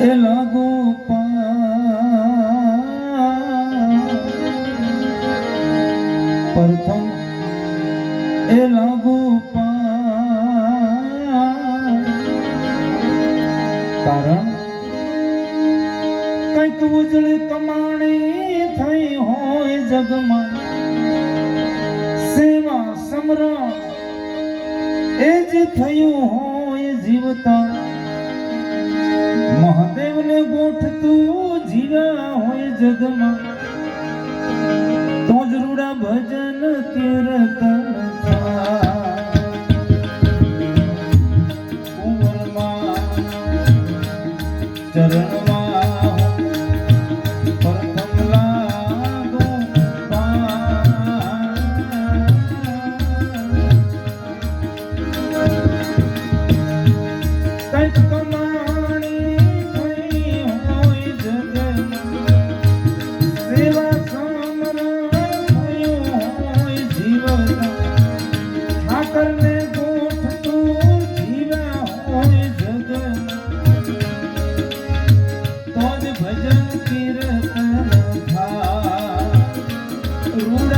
એ લાગો પરપમ એ લાગો કારણ, કંઈક ઉજળી કમાણી થઈ હોય જગમાં. સેવા, સમરણ, એ જ થયું હોય જીવતા. જગમાં. તો જ રૂડા ભજન તેર figura.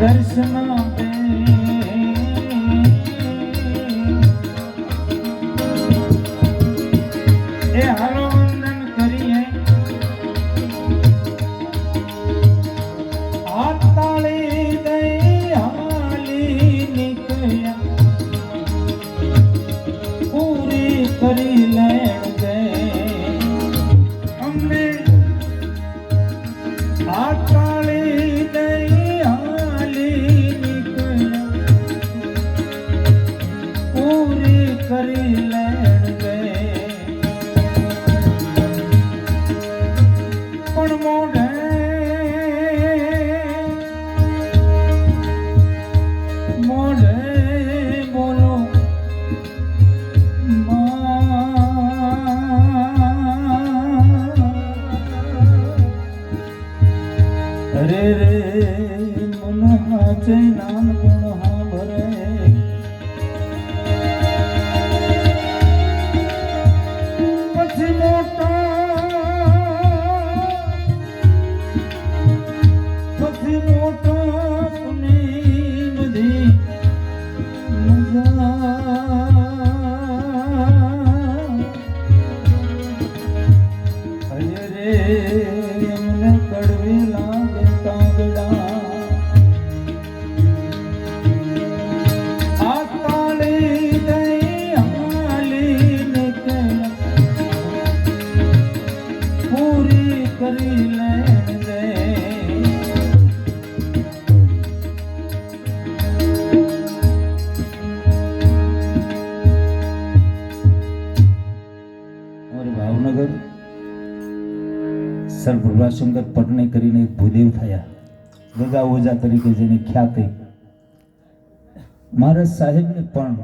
Dersime Oh, man. Yeah. Sir Prabhashankar પટને કરીને ભૂદેવ થયા. ગગા ઓઝા તરીકે જેની ખ્યાતિ. મહારાજ સાહેબને પણ